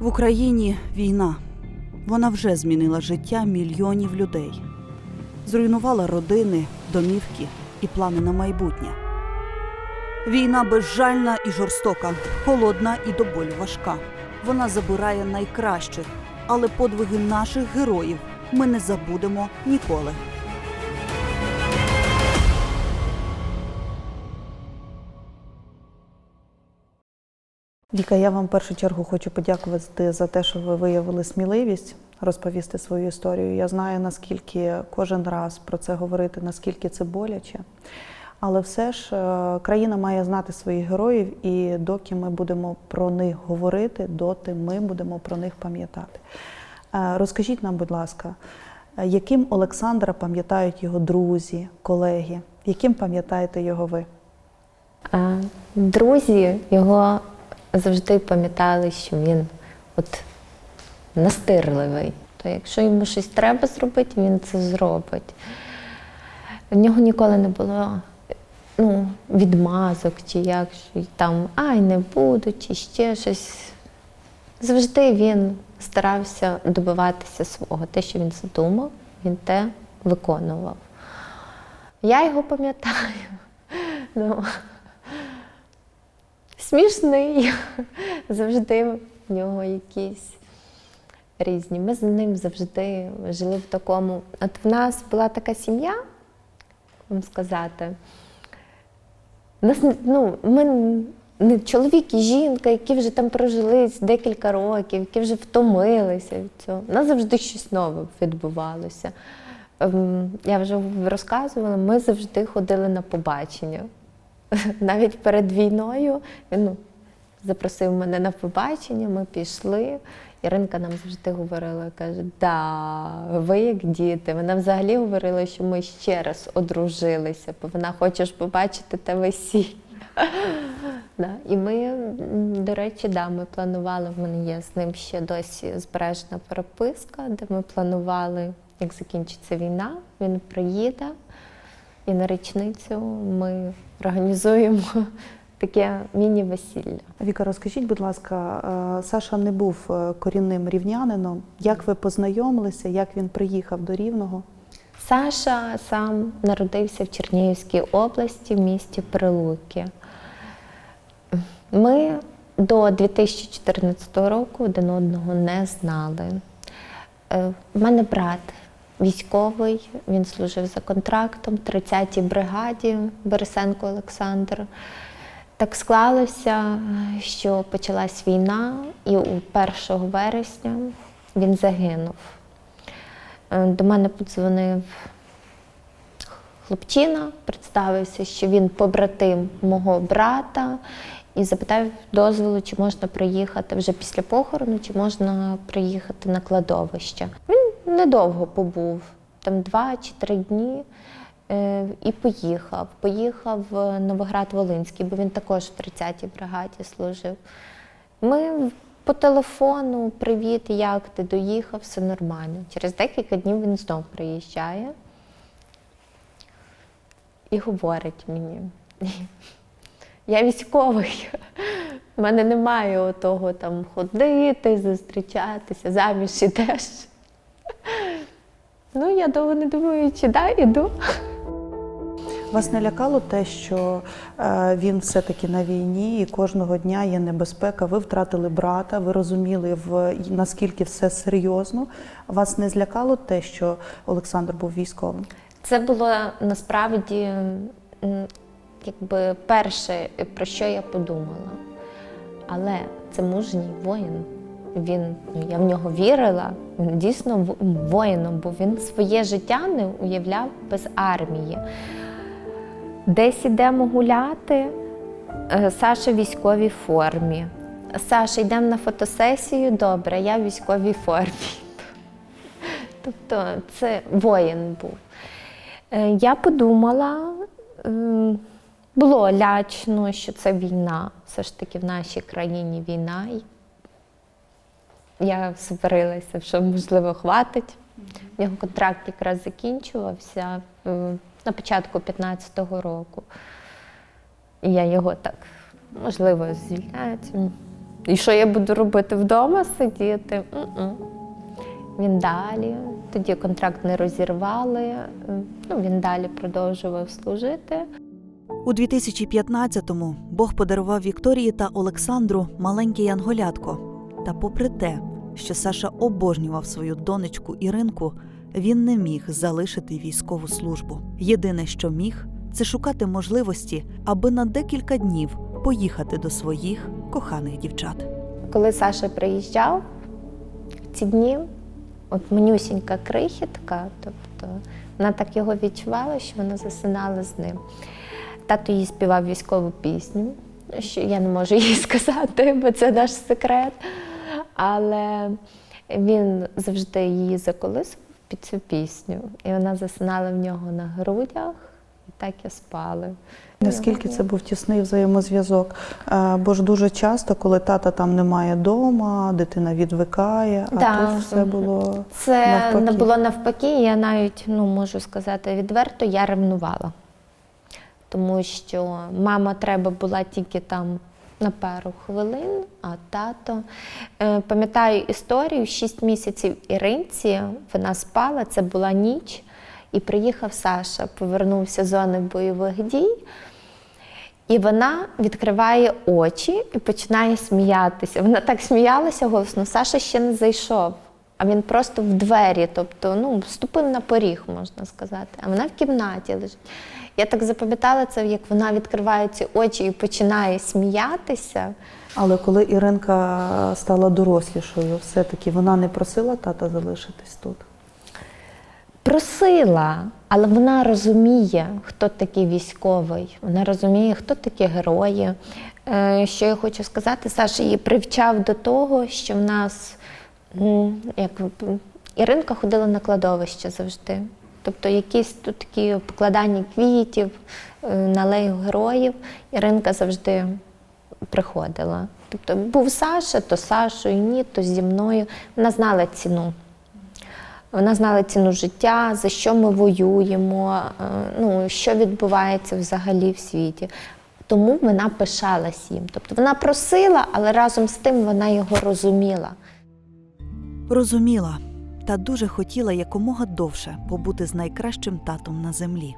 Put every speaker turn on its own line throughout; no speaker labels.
В Україні війна. Вона вже змінила життя мільйонів людей, зруйнувала родини, домівки і плани на майбутнє. Війна безжальна і жорстока, холодна і до болю важка. Вона забирає найкращих, але подвиги наших героїв ми не забудемо ніколи.
Віка, я вам в першу чергу хочу подякувати за те, що ви виявили сміливість розповісти свою історію. Я знаю, наскільки кожен раз про це говорити, наскільки це боляче. Але все ж е, країна має знати своїх героїв, і доки ми будемо про них говорити, доти ми будемо про них пам'ятати. Е, Розкажіть нам, будь ласка, е, яким Олександра пам'ятають його друзі, колеги, яким пам'ятаєте його ви?
Друзі його завжди пам'ятали, що він от настирливий. То якщо йому щось треба зробити, він це зробить. В нього ніколи не було ну, відмазок, чи як що там ай, не буду, чи ще щось. Завжди він старався добиватися свого. Те, що він задумав, він те виконував. Я його пам'ятаю. Ну, смішний. Завжди в нього якісь різні. Ми з ним завжди жили в такому. От в нас була така сім'я, вам сказати. Нас, ну, ми не чоловік і жінка, які вже там прожили декілька років, які вже втомилися від цього. У нас завжди щось нове відбувалося. Ем, Я вже розказувала, ми завжди ходили на побачення. Навіть перед війною він ну, запросив мене на побачення, ми пішли. Іринка нам завжди говорила, каже, да, ви як діти. Вона взагалі говорила, що ми ще раз одружилися, бо вона хоче ж побачити те весілля. І ми, до речі, да, ми планували, в мене є з ним ще досі збережена переписка, де ми планували, як закінчиться війна, він приїде. І на річницю ми організуємо таке міні-весілля.
Віка, розкажіть, будь ласка, е, Саша не був е, корінним рівнянином. Як ви познайомилися, як він приїхав до Рівного?
Саша сам народився в Чернігівській області, в місті Прилуки. Ми до 2014 року один одного не знали. Е, У мене брат військовий, він служив за контрактом в 30-й бригаді Борисенко Олександр. Так склалося, що почалась війна, і у 1 вересня він загинув. Е, До мене подзвонив хлопчина, представився, що він побратим мого брата, і запитав дозволу, чи можна приїхати вже після похорону, чи можна приїхати на кладовище. Він недовго побув, там два чи три дні. е, І поїхав. Поїхав в Новоград-Волинський, бо він також в 30-й бригаді служив. Ми по телефону, привіт, як ти доїхав, все нормально. Через декілька днів він знов приїжджає і говорить мені. Я військовий. У мене немає того там ходити, зустрічатися, заміж ідеш. Ну, я довго не думаю, чи да, іду.
Вас не лякало те, що е, він все-таки на війні і кожного дня є небезпека. Ви втратили брата, ви розуміли, в, наскільки все серйозно. Вас не злякало те, що Олександр був військовим?
Це було насправді якби перше, про що я подумала. Але це мужній воїн. Він, ну, я в нього вірила, він дійсно воїном, бо він своє життя не уявляв без армії. Десь ідемо гуляти, е, Саша в військовій формі. Саша, йдемо на фотосесію, добре, я в військовій формі. Тобто це воїн був. Е, Я подумала, ем, було лячно, що це війна. Все ж таки в нашій країні війна. Я сварилася, що можливо хватить. В нього контракт якраз закінчувався е, на початку 15-го року. І я його так, можливо, звільняють. І що я буду робити вдома сидіти? М-м. Він далі. Тоді контракт не розірвали. е, Ну, він далі продовжував служити.
У 2015-му Бог подарував Вікторії та Олександру маленьке янголятко. Та попри те, що Саша обожнював свою донечку Іринку, він не міг залишити військову службу. Єдине, що міг, це шукати можливості, аби на декілька днів поїхати до своїх коханих дівчат.
Коли Саша приїжджав в ці дні, от манюсінька крихітка, тобто вона так його відчувала, що вона засинала з ним. Тато їй співав військову пісню, що я не можу їй сказати, бо це наш секрет. Але він завжди її заколисував під цю пісню. І вона засинала в нього на грудях, і так і спали.
Наскільки це був тісний взаємозв'язок? Бо ж дуже часто, коли тата там немає вдома, дитина відвикає, а
Да.
тут все було
Це
навпаки.
не було навпаки. Я навіть ну можу сказати відверто, я ревнувала, тому що мама треба була тільки там на пару хвилин, а тато. Е, пам'ятаю історію: 6 місяців Іринці вона спала, це була ніч, і приїхав Саша, повернувся з зони бойових дій. І вона відкриває очі і починає сміятися. Вона так сміялася голосно. Саша ще не зайшов, а він просто в двері, тобто ну, вступив на поріг, можна сказати. А вона в кімнаті лежить. Я так запам'ятала це, як вона відкриває ці очі і починає сміятися.
Але коли Іринка стала дорослішою, все-таки вона не просила тата залишитись тут.
Просила, але вона розуміє, хто такий військовий. Вона розуміє, хто такі герої. Е, Що я хочу сказати, Саша її привчав до того, що в нас як Іринка ходила на кладовище завжди. Тобто якісь тут такі покладання квітів, е, на алею героїв. Іринка завжди приходила. Тобто був Саша, то Сашою, ні, то зі мною. Вона знала ціну. Вона знала ціну життя, за що ми воюємо, е, ну, що відбувається взагалі в світі. Тому вона пишалась їм. Тобто вона просила, але разом з тим вона його розуміла.
Розуміла та дуже хотіла якомога довше побути з найкращим татом на землі.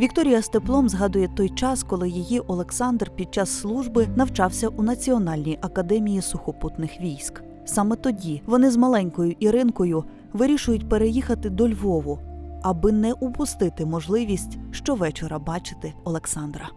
Вікторія з теплом згадує той час, коли її Олександр під час служби навчався у Національній академії сухопутних військ. Саме тоді вони з маленькою Іринкою вирішують переїхати до Львову, аби не упустити можливість щовечора бачити Олександра.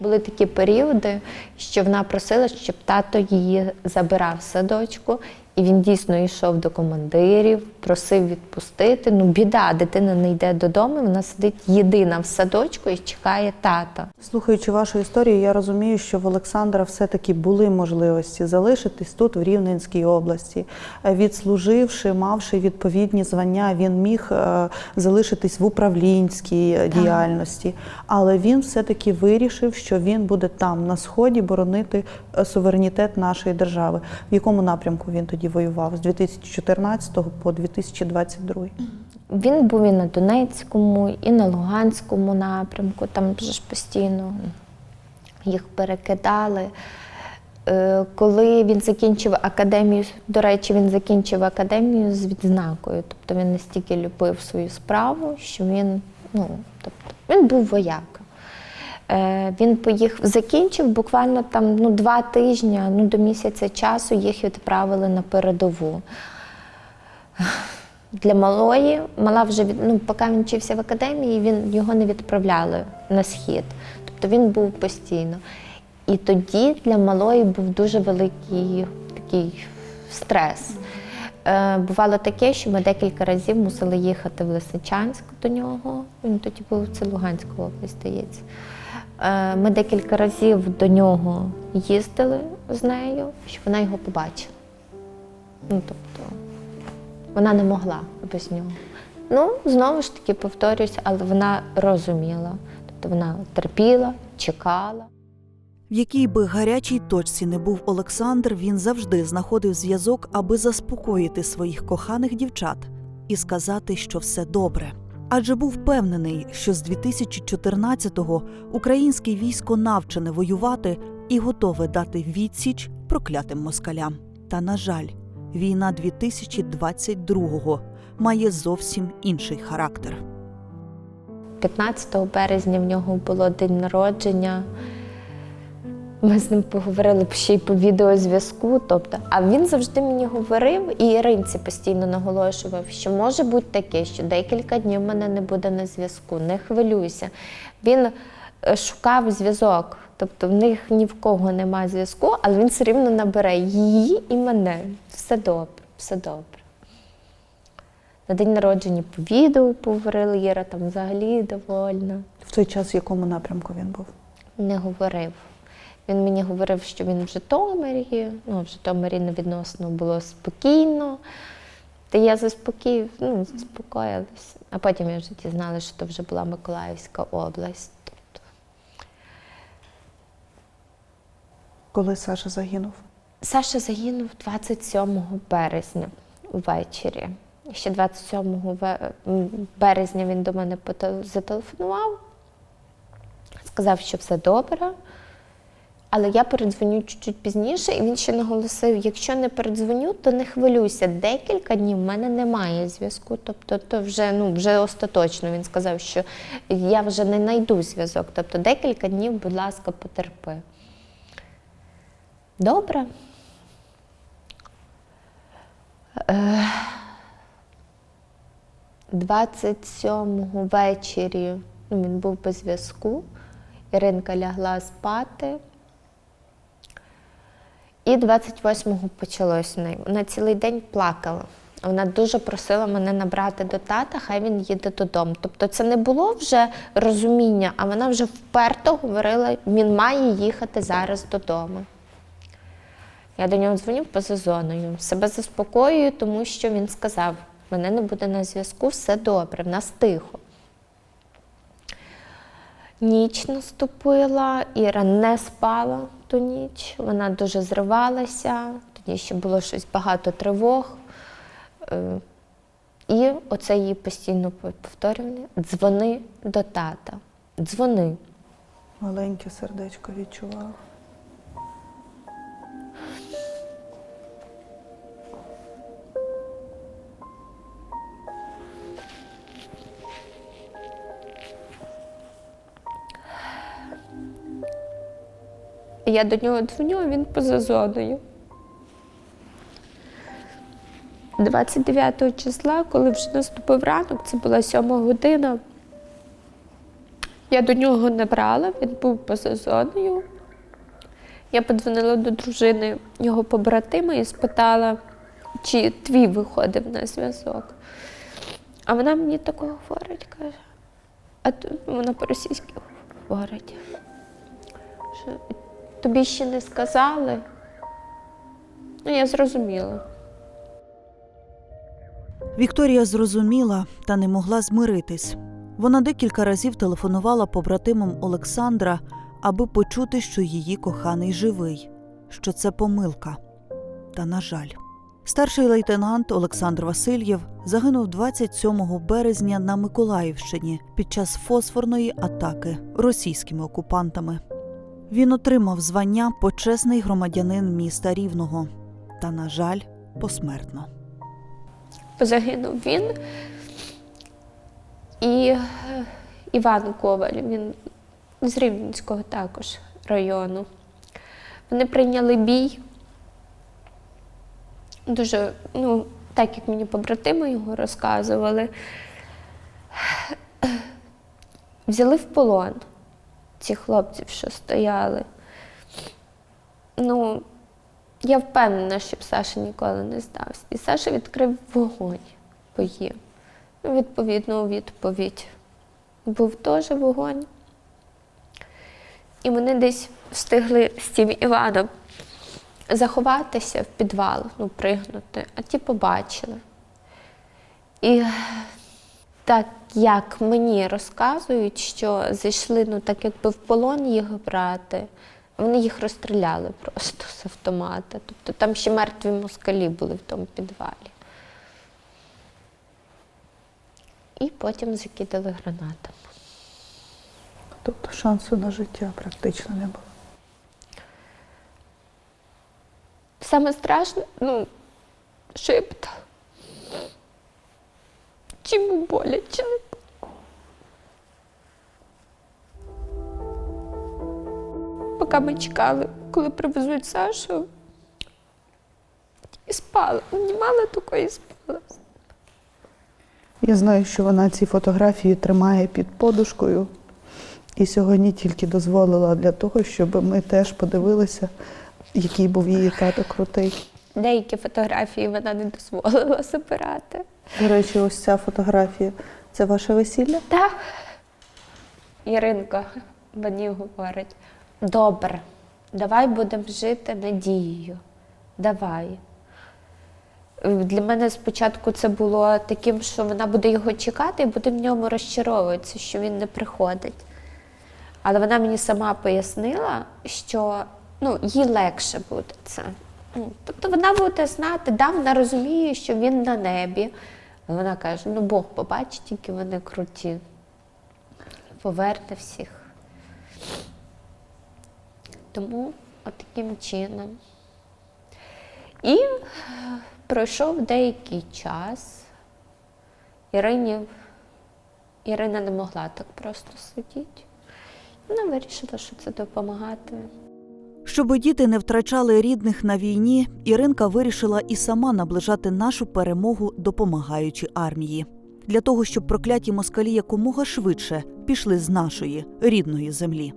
Були такі періоди, що вона просила, щоб тато її забирав з садочку, і він дійсно йшов до командирів, просив відпустити. Ну, біда, дитина не йде додому, вона сидить єдина в садочку і чекає тата.
Слухаючи вашу історію, я розумію, що в Олександра все-таки були можливості залишитись тут, в Рівненській області. Е, Відслуживши, мавши відповідні звання, він міг е, залишитись в управлінській е, діяльності. Але він все-таки вирішив, що він буде там, на сході, боронити суверенітет нашої держави. В якому напрямку він тоді воював? З 2014 по 2022?
Він був і на Донецькому, і на Луганському напрямку, там вже ж постійно їх перекидали. Е, Коли він закінчив академію, до речі, він закінчив академію з відзнакою. Тобто він настільки любив свою справу, що він, ну, тобто, він був вояка. Е, Він поїхав, закінчив буквально там ну, два тижні, ну, до місяця часу їх відправили на передову. Для малої, мала вже ну, поки він вчився в академії, він його не відправляли на схід. Тобто він був постійно. І тоді для малої був дуже великий такий стрес. Е, бувало таке, що ми декілька разів мусили їхати в Лисичанськ до нього. Він тоді був це Луганська область, здається. Е, ми декілька разів до нього їздили з нею, щоб вона його побачила. Ну, тобто, вона не могла без нього. Ну, знову ж таки, повторюсь, але вона розуміла. Тобто вона терпіла, чекала.
В якій би гарячій точці не був Олександр, він завжди знаходив зв'язок, аби заспокоїти своїх коханих дівчат і сказати, що все добре. Адже був впевнений, що з 2014-го українське військо навчене воювати і готове дати відсіч проклятим москалям. Та, на жаль, війна 2022-го має зовсім інший характер.
15 березня в нього було день народження. Ми з ним поговорили б ще й по відеозв'язку. Тобто, а він завжди мені говорив, і Іринці постійно наголошував, що може бути таке, що декілька днів мене не буде на зв'язку, не хвилюйся. Він е, шукав зв'язок, тобто в них ні в кого немає зв'язку, але він все рівно набере її і мене. Все добре, все добре. На день народження по відео поговорили, Іра там взагалі довольна.
В той час в якому напрямку він був?
Не говорив. Він мені говорив, що він в Житомирі, ну, в Житомирі не відносно було спокійно. Та я заспокоїв, ну, заспокоїлась. А потім я вже дізналася, що то вже була Миколаївська область. Тобто
Коли Саша загинув?
Саша загинув 27 березня увечері. Ще 27 березня він до мене зателефонував, сказав, що все добре. Але я передзвоню чуть-чуть пізніше, і він ще наголосив: якщо не передзвоню, то не хвилюйся. Декілька днів в мене немає зв'язку. Тобто, то вже ну вже остаточно він сказав, що я вже не знайду зв'язок. Тобто декілька днів, будь ласка, потерпи. Добре. Е, 27-го ввечері ну, він був без зв'язку. Іринка лягла спати. І 28-го почалось неї. Вона цілий день плакала. Вона дуже просила мене набрати до тата, хай він їде додому. Тобто це не було вже розуміння, а вона вже вперто говорила, він має їхати зараз додому. Я до нього дзвоню поза зоною. Себе заспокоюю, тому що він сказав: мене не буде на зв'язку, все добре, в нас тихо. Ніч наступила, Іра не спала ту ніч, вона дуже зривалася, тоді ще було щось багато тривог. Е, І оце її постійно повторювання: дзвони до тата. Дзвони.
Маленьке сердечко відчував.
Я до нього дзвоню, а він поза зоною. 29 числа, коли вже наступив ранок, це була сьома година. Я до нього не брала, він був поза зоною. Я подзвонила до дружини його побратима і спитала, чи твій виходив на зв'язок. А вона мені такого говорить, каже, а вона по-російськи говорить. Що тобі ще не сказали? Ну, я зрозуміла.
Вікторія зрозуміла та не могла змиритись. Вона декілька разів телефонувала побратимам Олександра, аби почути, що її коханий живий, що це помилка. Та на жаль, старший лейтенант Олександр Васильєв загинув 27 березня на Миколаївщині під час фосфорної атаки російськими окупантами. Він отримав звання почесний громадянин міста Рівного, та, на жаль, посмертно.
Загинув він і е, Іван Коваль, він з Рівненського також району. Вони прийняли бій. Дуже, ну, так як мені побратими його розказували, взяли в полон цих хлопців, що стояли. Ну, я впевнена, що Саша ніколи не здався. І Саша відкрив вогонь по їм. Ну, відповідно, у відповідь був теж вогонь. І вони десь встигли з цим Іваном заховатися в підвал, ну, пригнути, а ті побачили. І так як мені розказують, що зайшли, ну так якби в полон їх брати, вони їх розстріляли просто з автомата. Тобто там ще мертві москалі були в тому підвалі. І потім закидали гранатами.
Тобто шансу на життя практично не було.
Саме страшне, ну, що я питала. Чи йому боляче? Поки ми чекали, коли привезуть Сашу, і спала. Не мала такої і спала.
Я знаю, що вона ці фотографії тримає під подушкою. І сьогодні тільки дозволила для того, щоб ми теж подивилися, який був її тато крутий.
Деякі фотографії вона не дозволила забирати.
До речі, ось ця фотографія це ваше весілля?
Так. Іринка мені говорить: добре, давай будемо жити надією. Давай. Е, Для мене спочатку це було таким, що вона буде його чекати і буде в ньому розчаровуватися, що він не приходить. Але вона мені сама пояснила, що ну, їй легше буде це. Тобто вона буде знати, да, вона розуміє, що він на небі. Вона каже: ну Бог побачить, тільки вони круті. Поверне всіх. Тому от чином. І пройшов деякий час. Ірині, Ірина не могла так просто сидіти. Вона вирішила, що це допомагатиме.
Щоби діти не втрачали рідних на війні, Іринка вирішила і сама наближати нашу перемогу, допомагаючи армії. Для того, щоб прокляті москалі якомога швидше пішли з нашої рідної землі.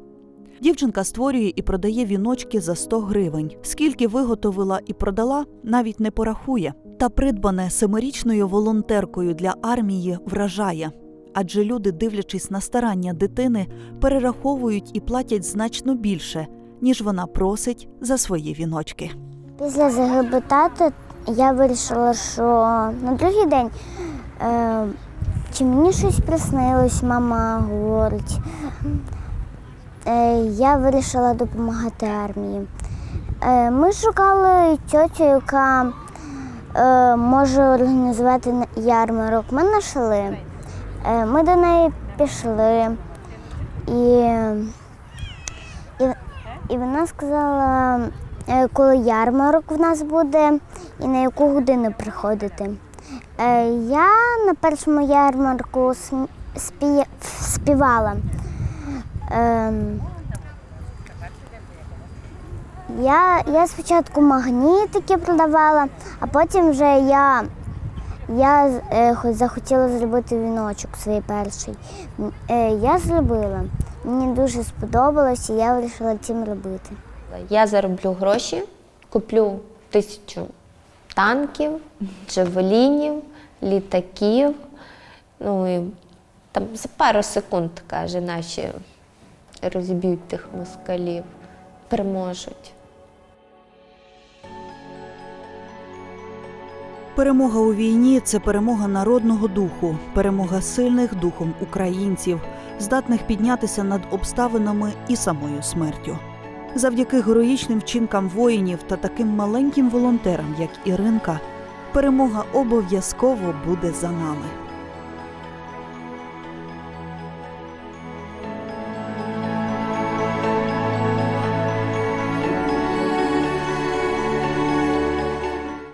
Дівчинка створює і продає віночки за 100 гривень. Скільки виготовила і продала, навіть не порахує. Та придбане семирічною волонтеркою для армії вражає. Адже люди, дивлячись на старання дитини, перераховують і платять значно більше, ніж вона просить за свої віночки.
Після загиби тата я вирішила, що на другий день е, чи мені щось приснилось, мама говорить. Е, я вирішила допомагати армії. Е, ми шукали тьотю, яка е, може організувати ярмарок. Ми знайшли. Е, ми до неї пішли. І і вона сказала, е, коли ярмарок в нас буде і на яку годину приходити. Е, Я на першому ярмарку співала. Ем, Я, я спочатку магнітики продавала, а потім вже я, я е, захотіла зробити віночок свій перший. Я зробила. Мені дуже сподобалось, і я вирішила цим робити.
Я зароблю гроші, куплю тисячу танків, джавелінів, літаків. Ну і там за пару секунд, каже, наші розіб'ють тих москалів, переможуть.
Перемога у війні це перемога народного духу, перемога сильних духом українців, здатних піднятися над обставинами і самою смертю. Завдяки героїчним вчинкам воїнів та таким маленьким волонтерам, як Іринка, перемога обов'язково буде за нами.